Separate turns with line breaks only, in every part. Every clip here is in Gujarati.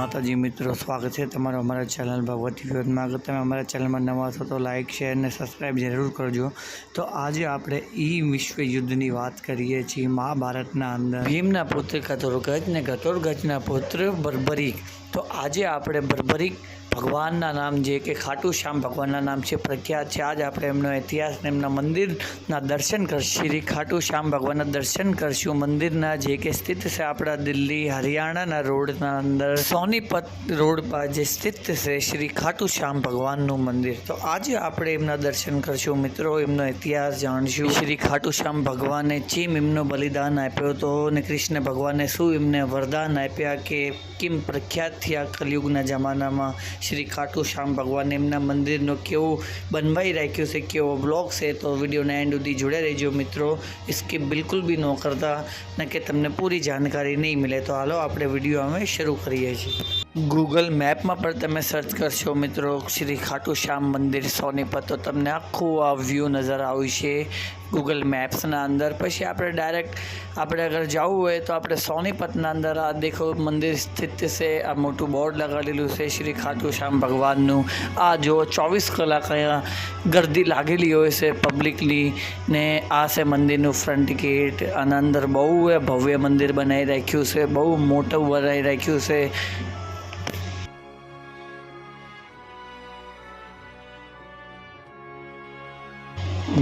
માતાજી મિત્રો, સ્વાગત છે તમારું અમારા ચેનલ ભગવતી વિરોધમાં અગર તમે અમારા ચેનલમાં નવા છો તો લાઇક શેર અને સબસ્ક્રાઈબ જરૂર કરજો. તો આજે આપણે ઈ વિશ્વ યુદ્ધની વાત કરીએ છીએ મહાભારતના અંદર. ભીમના પુત્ર કતોરગજ ને કતોરગજના પુત્ર બર્બરીક. તો આજે આપણે બર્બરીક ભગવાનના નામ જે કે ખાટુ શ્યામ ભગવાનના નામ છે, પ્રખ્યાત છે. આજ આપણે એમનો ઇતિહાસ ને એમના મંદિરના દર્શન કરશું શ્રી ખાટુ શ્યામ ભગવાનના દર્શન કરશું. મંદિરના જે કે સ્થિત છે આપણા દિલ્હી, હરિયાણાના રોડના અંદર, સોનીપત રોડ પર જે સ્થિત છે શ્રી ખાટુ શ્યામ ભગવાનનું મંદિર. તો આજે આપણે એમના દર્શન કરશું. મિત્રો, એમનો ઇતિહાસ જાણશું. શ્રી ખાટુ શ્યામ ભગવાને ચીમ એમનો બલિદાન આપ્યો હતો અને કૃષ્ણ ભગવાને શું એમને વરદાન આપ્યા કે કેમ પ્રખ્યાત થયા કલયુગના જમાનામાં? શ્રી ખાટુ શ્યામ ભગવાન એમના મંદિરનો કેવું બનવાઈ રાખ્યું છે, કેવો બ્લોગ છે, તો વિડીયોના એન્ડ સુધી જોડે રહેજો મિત્રો. સ્કીપ બિલકુલ બી ન કરતા, ને કે તમને પૂરી જાણકારી નહીં મળે, તો હાલો આપણે વીડિયો અમે શરૂ કરીએ છીએ. ગૂગલ મેપમાં પણ તમે સર્ચ કરશો મિત્રો, શ્રી ખાટુ શ્યામ મંદિર, સોનીપત, તો તમને આખું આ વ્યૂ નજર આવશે ગૂગલ મેપ્સના અંદર. પછી આપણે ડાયરેક્ટ આપણે અગર જવું હોય તો આપણે સોનીપતના અંદર આ દેખો મંદિર સ્થિત છે, આ મોટું બોર્ડ લગાડેલું છે શ્રી ખાટુ શ્યામ ભગવાનનું. આ જો ચોવીસ કલાક અહીંયા ગરદી લાગેલી હોય છે પબ્લિકલી ને, આ છે મંદિરનું ફ્રન્ટ ગેટ અને અંદર બહુ ભવ્ય મંદિર બનાવી રાખ્યું છે, બહુ મોટું બનાવી રાખ્યું છે.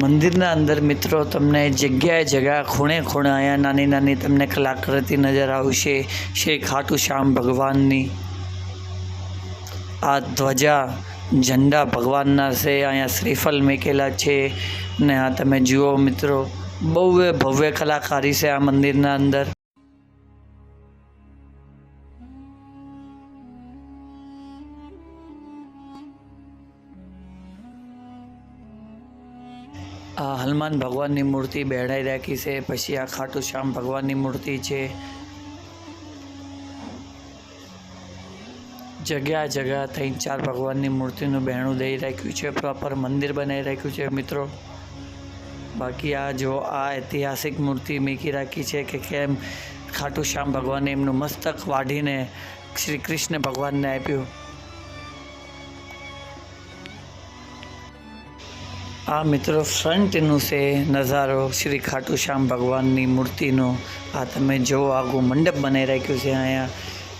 મંદિરના અંદર મિત્રો તમને જગ્યાએ જગ્યા ખૂણે ખૂણે અહીંયા નાની નાની તમને કલાકૃતિ નજર આવશે. શ્રી ખાટુ શ્યામ ભગવાનની. આ ધ્વજા ઝંડા ભગવાનના છે, અહીંયા શ્રીફળ મેકેલા છે ને આ તમે જુઓ મિત્રો બહુ ભવ્ય કલાકારી છે આ મંદિરના અંદર. આ હનુમાન ભગવાનની મૂર્તિ બેડાઈ રાખી છે, પછી આ ખાટુ શ્યામ ભગવાનની મૂર્તિ છે. જગ્યા જગ્યા ત્રણ ચાર ભગવાનની મૂર્તિનું બહેણું દઈ રાખ્યું છે, પ્રોપર મંદિર બનાવી રાખ્યું છે મિત્રો. બાકી આ જો આ ઐતિહાસિક મૂર્તિ મેકી રાખી છે કે કેમ ખાટુ શ્યામ ભગવાને એમનું મસ્તક વાઢીને શ્રી કૃષ્ણ ભગવાનને આપ્યું. આ મિત્રો ફ્રન્ટનું છે નજારો. શ્રી ખાટુ શ્યામ ભગવાનની મૂર્તિનો. આ તમે જુઓ આગું મંડપ બનાવી રાખ્યું છે અહીંયા.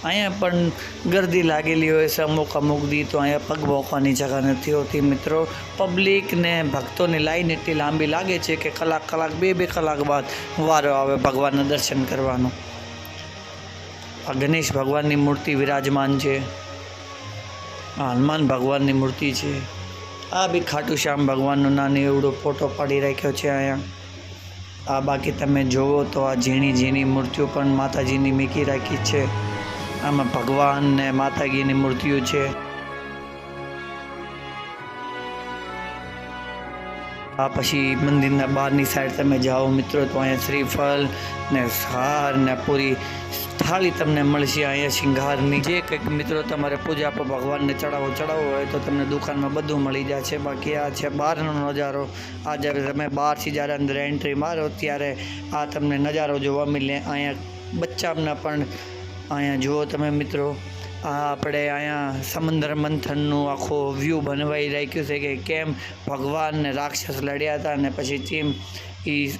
અહીંયા પણ ગર્દી લાગેલી હોય છે અમુક અમુક દી તો અહીંયા પગ મોકવાની જગા નથી હોતી મિત્રો. પબ્લિકને ભક્તોની લાઈન એટલી લાંબી લાગે છે કે કલાક કલાક, બે બે કલાક બાદ વારો આવે ભગવાનના દર્શન કરવાનો. આ ગણેશ ભગવાનની મૂર્તિ વિરાજમાન છે. આ હનુમાન ભગવાનની મૂર્તિ છે. આ બી ખાટુ શ્યામ ભગવાનનો નાનો એવડો ફોટો પાડી રાખ્યો છે અહીંયા. આ બાકી તમે જુઓ તો આ ઝીણી ઝીણી મૂર્તિઓ પણ માતાજીની મીકી રાખી છે. આમાં ભગવાન ને માતાજીની મૂર્તિઓ છે. આ પછી મંદિરના બહારની સાઈડ તમે જાઓ મિત્રો, તો અહીંયા શ્રીફળ ને હાર ને પૂરી થાળી તમને મળશે અહીંયા શિંગારની. જે કંઈક મિત્રો તમારે પૂજા પર ભગવાનને ચડાવો, ચડાવવો હોય તો તમને દુકાનમાં બધું મળી જાય છે બાકી આ છે બહારનો નજારો. આ જ્યારે તમે બહારથી જ્યારે અંદર એન્ટ્રી મારો, ત્યારે આ તમને નજારો જોવા મળે. અહીંયા બચ્ચાના પણ અહીંયા જુઓ તમે મિત્રો. આપણે અહીંયા સમુદ્ર મંથનનું આખો વ્યૂ બનવાઈ રાખ્યું છે કે કેમ ભગવાન ને રાક્ષસ લડ્યા હતા અને પછી ચીમ એ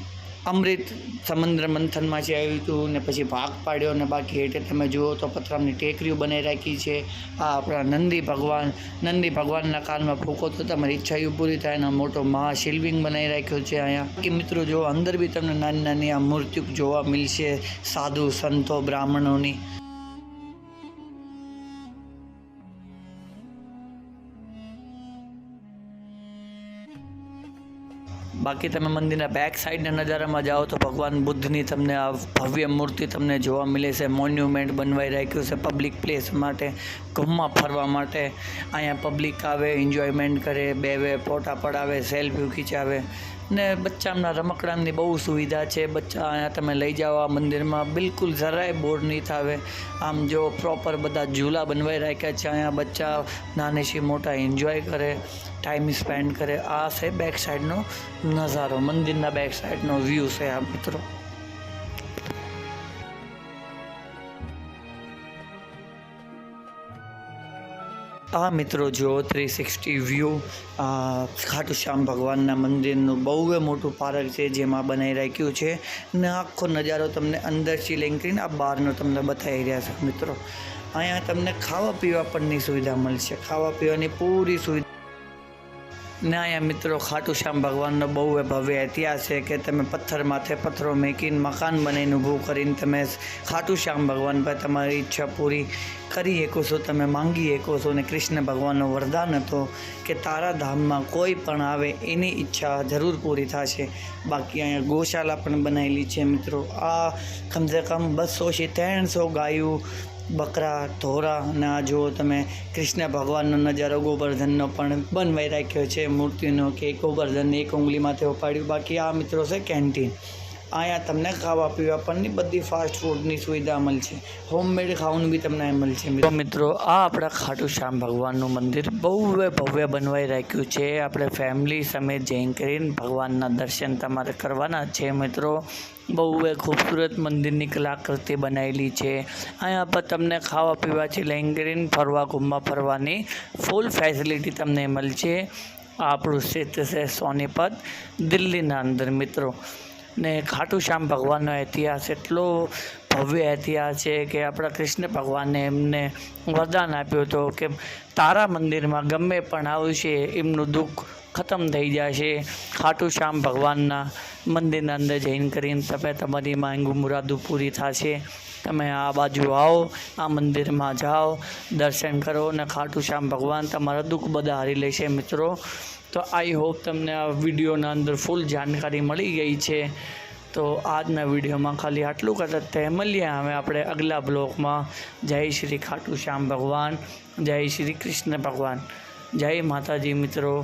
અમૃત સમુદ્ર મંથનમાંથી આવ્યું હતું ને પછી ભાગ પાડ્યો ને બાકી એટલે તમે જુઓ તો પથરામની ટેકરીઓ બનાવી રાખી છે. આ આપણા નંદી ભગવાન, નંદી ભગવાનના કાનમાં ફૂંકો તો તમારી ઈચ્છાઓ પૂરી થાય એનો મોટો મહાશિલ્વિંગ બનાવી રાખ્યો છે અહીંયા. કે મિત્રો જો અંદર બી તમને નાની નાની આ મૂર્તિઓ જોવા મળશે સાધુ સંતો, બ્રાહ્મણોની. બાકી તમે મંદિરના બેક સાઈડના નજારામાં જાઓ તો ભગવાન બુદ્ધની તમને આ ભવ્ય મૂર્તિ તમને જોવા મળે છે. મોન્યુમેન્ટ બનવાઈ રાખ્યું છે પબ્લિક પ્લેસ માટે ઘૂમવા ફરવા માટે. અહીંયા પબ્લિક આવે એન્જોયમેન્ટ કરે બે બે ફોટા પડાવે સેલ્ફી ખીચાવે. ને બચ્ચાના રમકડાની બહુ સુવિધા છે. બચ્ચા અહીંયા તમે લઈ જાઓ, આ મંદિરમાં બિલકુલ જરાય બોર નહીં થાવે. આમ જો પ્રોપર બધા ઝૂલા બનવાઈ રાખ્યા છે અહીંયા બચ્ચા નાનેથી મોટા એન્જોય કરે ટાઈમ સ્પેન્ડ કરે. આ છે બેક સાઈડનો નજારો, મંદિરના બેક સાઈડનો વ્યૂ છે આ મિત્રો. આ મિત્રો જો three sixty view Khatu Shyam ભગવાનના મંદિરનું બહુ મોટું પાર્ક છે જેમાં બનાવી રાખ્યું છે. ને આખો નજારો તમને અંદરથી લઈને કરીને આ બહારનો તમને બતાવી રહ્યા છે મિત્રો. અહીંયા તમને ખાવા પીવા પણની સુવિધા મળશે. ખાવા પીવાની પૂરી સુવિધા ને અહીંયા મિત્રો, ખાટુ શ્યામ ભગવાનનો બહુ ભવ્ય ઇતિહાસ છે કે તમે પથ્થર માથે પથ્થરો મેકીને મકાન બનાવીને ઊભું કરીને તમે ખાટુ શ્યામ ભગવાન પર તમારી ઈચ્છા પૂરી કરી શકો છો, તમે માંગી શકો છો અને કૃષ્ણ ભગવાનનો વરદાન હતો કે તારા ધામમાં કોઈ પણ આવે એની ઈચ્છા જરૂર પૂરી થશે. બાકી અહીંયા ગૌશાલા પણ બનાવેલી છે મિત્રો. આ કમસે કમ બસોથી ત્રણસો ગાયું બકરા ઢોરા અને આ જુઓ તમે કૃષ્ણ ભગવાનનો નજારો ગોવર્ધનનો પણ બનવાઈ રાખ્યો છે. મૂર્તિનો કે ગોવર્ધન એક ઉંગલીમાંથી ઉપાડ્યું. બાકી આ મિત્રો છે કેન્ટીન અહીંયા તમને ખાવા પીવા પણની બધી ફાસ્ટ ફૂડની સુવિધા મળશે હોમમેડ ખાવાનું બી તમને મળશે મિત્રો. આ આપણા ખાટુ શ્યામ ભગવાનનું મંદિર બહુ ભવ્ય બનવાઈ રાખ્યું છે. આપણે ફેમિલી સમેત જૈન કરીને ભગવાનના દર્શન તમારે કરવાના છે, મિત્રો. બહુ ખૂબસૂરત મંદિરની કલાકૃતિ બનાવેલી છે. અહીંયા પર તમને ખાવા પીવાથી લઈને કરીને ફરવા, ઘૂમવા ફરવાની ફૂલ ફેસિલિટી તમને મળશે આપણું ક્ષેત્ર છે સોનીપત, દિલ્હીના અંદર, મિત્રો. ને ખાટુ શ્યામ ભગવાનનો ઇતિહાસ, એટલો ભવ્ય ઇતિહાસ છે કે આપણા કૃષ્ણ ભગવાને એમને વરદાન આપ્યું હતું કે તારા મંદિરમાં ગમે પણ આવશે એમનું દુઃખ ખતમ થઈ જશે. ખાટુ શ્યામ ભગવાનના મંદિરના અંદર જઈને કરીને તમે તમારી માંગુ મુરાદુ પૂરી થશે. તમે આ બાજુ આવો, આ મંદિરમાં જાઓ, દર્શન કરો અને ખાટુ શ્યામ ભગવાન તમારા દુઃખ બધા હારી લેશે મિત્રો. તો આઈ હોપ તમને આ વિડીયોના અંદર ફૂલ જાણકારી મળી ગઈ છે. તો આજના વિડીયોમાં ખાલી આટલું કરતા તે મળીએ હવે આપણે અગલા બ્લોકમાં. જય શ્રી ખાટુ શ્યામ ભગવાન, જય શ્રી કૃષ્ણ ભગવાન. જય માતાજી મિત્રો.